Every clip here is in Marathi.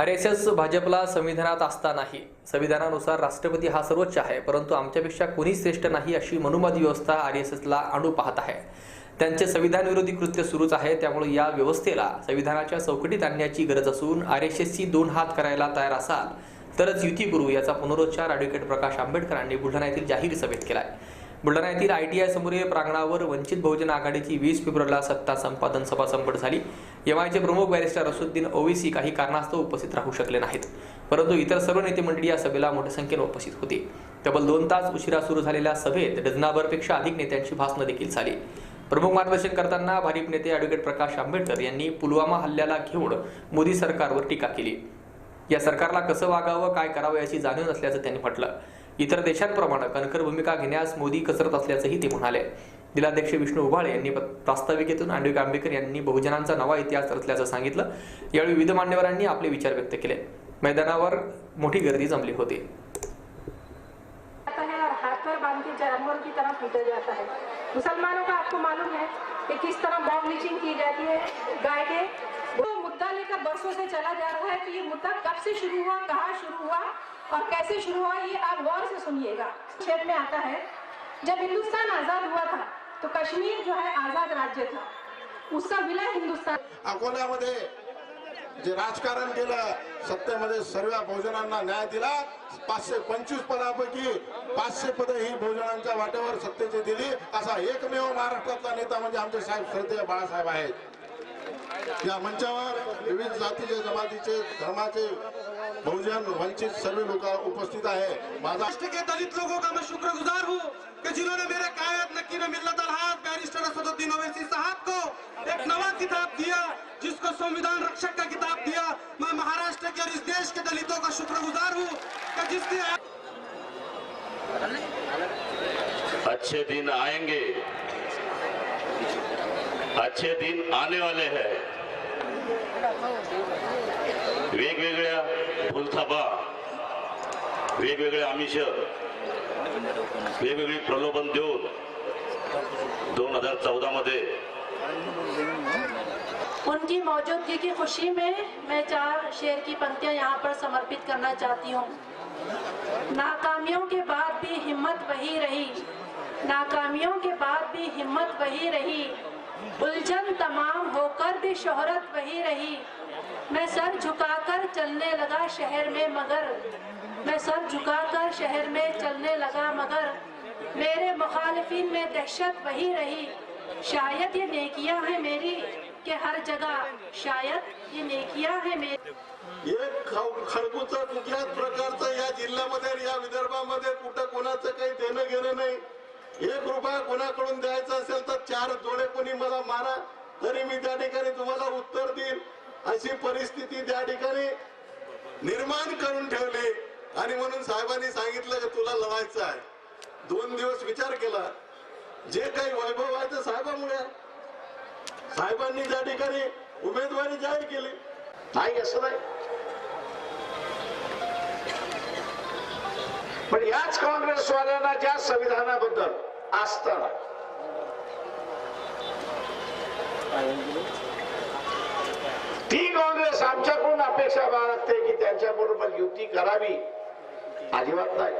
आर एस एस भाजपला संविधानात असतानाही संविधानानुसार राष्ट्रपती हा सर्वोच्च आहे परंतु आमच्यापेक्षा कोणी श्रेष्ठ नाही अशी मनुवादी व्यवस्था आर एस एसला आणू पाहत आहे. त्यांचे संविधान विरोधी कृत्य सुरूच आहे त्यामुळे या व्यवस्थेला संविधानाच्या चौकटीत आणण्याची गरज असून आर एस एसची दोन हात करायला तयार असाल तरच युती करू याचा पुनरुच्चार ॲडव्होकेट प्रकाश आंबेडकरांनी बुलढाणा येथील जाहीर सभेत केलाय. बुलढाणा येथील आय टी आय समोरील प्रांगणावर वंचित बहुजन आघाडीची वीस फेब्रुवारीला सत्ता संपादन सभा संपट झाली. एमआयचे प्रमुख बॅरिस्टर असुद्दीन ओवेसी काही कारणास्तव उपस्थित राहू शकले नाहीत. परंतु इतर सर्व नेते मंडळी या सभेला मोठ्या संख्येने उपस्थित होते. तब्बल दोन तास उशिरा सुरू झालेल्या सभेत डझनाभरपेक्षा अधिक नेत्यांची भाषणं देखील झाली. प्रमुख मार्गदर्शन करताना भारीप नेते ॲडव्होकेट प्रकाश आंबेडकर यांनी पुलवामा हल्ल्याला घेऊन मोदी सरकारवर टीका केली. या सरकारला कसं वागावं काय करावं याची जाणीव नसल्याचं त्यांनी म्हटलं. इतर देशांप्रमाणे कणखर भूमिका घेण्यास मोदी कसरत असल्याचंही ते म्हणाले. जिल्हाध्यक्ष विष्णू उभाळे यांनी प्रास्ताविकेतून ॲडव्होकेट आंबेडकर यांनी बहुजनांचा नवा इतिहास रचल्याचं सांगितलं. यावेळी विविध मान्यवरांनी आपले विचार व्यक्त केले. मैदानावर मोठी गर्दी जमली होती. मुसलमानों का आपको मालूम है कि किस तरह मॉब लिचिंग की जाती है? गाय के वो मुद्दा लेकर बरसों से चला जा रहा है कि ये मुद्दा कब से शुरू हुआ, कहाँ शुरू हुआ और कैसे शुरू हुआ, ये आप गौर से सुनिएगा। क्षेत्र में आता है, जब हिंदुस्तान आज़ाद हुआ था तो कश्मीर जो है आजाद राज्य था उसका विलय हिंदुस्तान. अकोल्यामध्ये जे राजकारण केलं सत्तेमध्ये सर्व बहुजनांना न्याय दिला पाचशे पंचवीस पदापैकी पाचशे पद ही बहुजनांच्या वाटेवर सत्तेची दिली. असा एकमेव महाराष्ट्रातला नेता म्हणजे आमचे साहेब श्रद्धेय बाळासाहेब आहेत. या मंचावर विविध जातीचे जमातीचे धर्माचे बहुजन वंचित सर्व लोक उपस्थित है माझा राष्ट्र के दलित लोगों का मैं शुक्रगुजार हूँ कि जिन्होंने मेरे कायद नकीर मिल्लत अलहाज बैरिस्टर असदुद्दीन ओवैसी साहब को एक नवा किताब दिया जिसको संविधान रक्षक का किताब दिया। मैं महाराष्ट्र के और इस देश के दलितों का शुक्रगुजार हूँ कि जिसने अच्छे दिन आएँगे। अच्छे दिन आने वाले हैं। आमिष प्रलोभन दोन हज़ार चौदा मध्ये उनकी मौजूदगी की खुशी में मैं चार शेर की पंक्तियाँ यहाँ पर समर्पित करना चाहती हूँ। नाकामियों के बाद भी हिम्मत वही रही। नाकामियों के बाद भी हिम्मत वही रही। उलझन तमाम होकर भी शोहरत वही रही। मैं सर झुकाकर चलने लगा शहर में मगर। मैं सर झुकाकर शहर में चलने लगा मगर। मेरे मुखालिफिन में दहशत वही रही। शायद ये नेकियाँ हैं मेरी कि हर जगह। शायद ये नेकियाँ हैं मेरी। एक ख- खडकूचं कुठल्याच प्रकारचं या जिल्ह्यामध्ये या विदर्भामध्ये कुठं कोणाचं काही देणं घेणं नाही? एक रुपया कोणाकडून द्यायचा असेल तर चार जोडे कोणी मला मारा तरी मी त्या ठिकाणी तुम्हाला उत्तर देईन. अशी परिस्थिती त्या ठिकाणी निर्माण करून ठेवली. आणि म्हणून साहेबांनी सांगितलं की तुला लढायचं आहे. दोन दिवस विचार केला. जे काही वैभव आहे ते साहेबांनी त्या ठिकाणी उमेदवारी जाहीर केली. नाही असं नाही. पण याच काँग्रेसवाल्यांना ज्या संविधानाबद्दल आस्था না ती काँग्रेस आमच्याकडून अपेक्षा बाळगते की त्यांच्या बरोबर युती करावी. अजिबात नाही.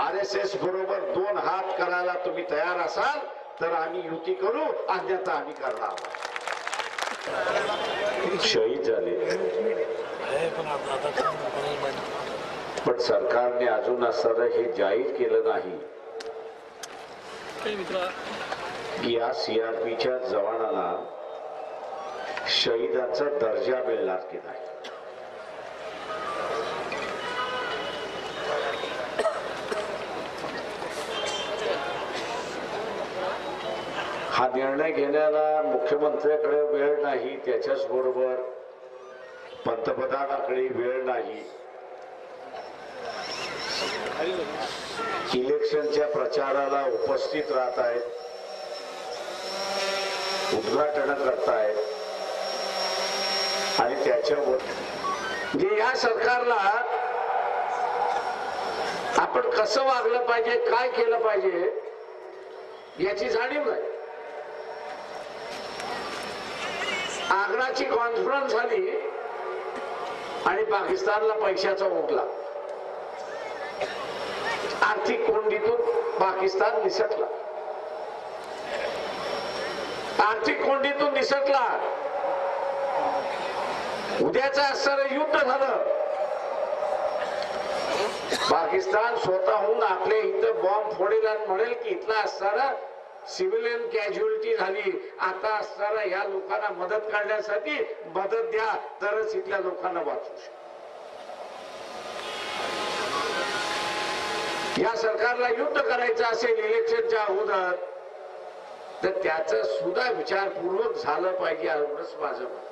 आर एस एस बरोबर दोन हात करायला तुम्ही तयार असाल तर आम्ही युती करू अन्यथा आम्ही करणार शहीद झाले. पण सरकारने अजून असं हे जाहीर केलं नाही. की या सीआरपीच्या जवानाला शहीदांचा दर्जा मिळणार की नाही? हा निर्णय घेण्याला मुख्यमंत्र्याकडे वेळ नाही त्याच्याच बरोबर पंतप्रधानाकडे वेळ नाही. इलेक्शनच्या प्रचाराला उपस्थित राहत आहेत. उद्घाटन करतायत आणि त्याच्यावर जे या सरकारला आपण कसं वागलं पाहिजे काय केलं पाहिजे याची जाणीव नाही. आग्राची कॉन्फरन्स झाली. आणि पाकिस्तानला पैशाचा ओघला. आर्थिक कोंडीतून पाकिस्तान निसटला. आर्थिक कोंडीतून निसटला. उद्याचं असणारं युद्ध झालं. पाकिस्तान स्वतःहून आपल्या इथं बॉम्ब फोडेल आणि म्हणेल की इथला असणारा सिव्हिलियन कॅज्युअलिटी झाली. आता असणारा या लोकांना मदत काढण्यासाठी मदत द्या तरच इथल्या लोकांना वाचू शकतो. या सरकारला युद्ध करायचं असेल इलेक्शनच्या अगोदर तर त्याच सुद्धा विचारपूर्वक झालं पाहिजे एवढंच माझं मत.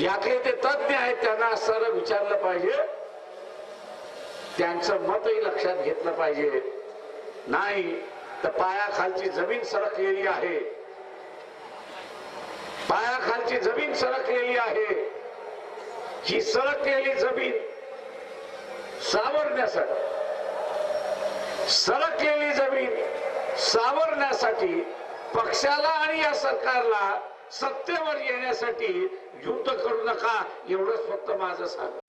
यातले ते तज्ञ आहेत त्यांना असताना विचारलं पाहिजे. त्यांचं मतही लक्षात घेतलं पाहिजे. नाही तर पायाखालची जमीन सरकलेली आहे. पायाखालची जमीन सरकलेली आहे. ही सरकलेली जमीन सावरण्यासाठी सरकलेली जमीन सावरण्यासाठी पक्षाला आणि या सरकारला सत्तेवर येण्यासाठी युद्ध करू नका एवढंच फक्त माझं सांग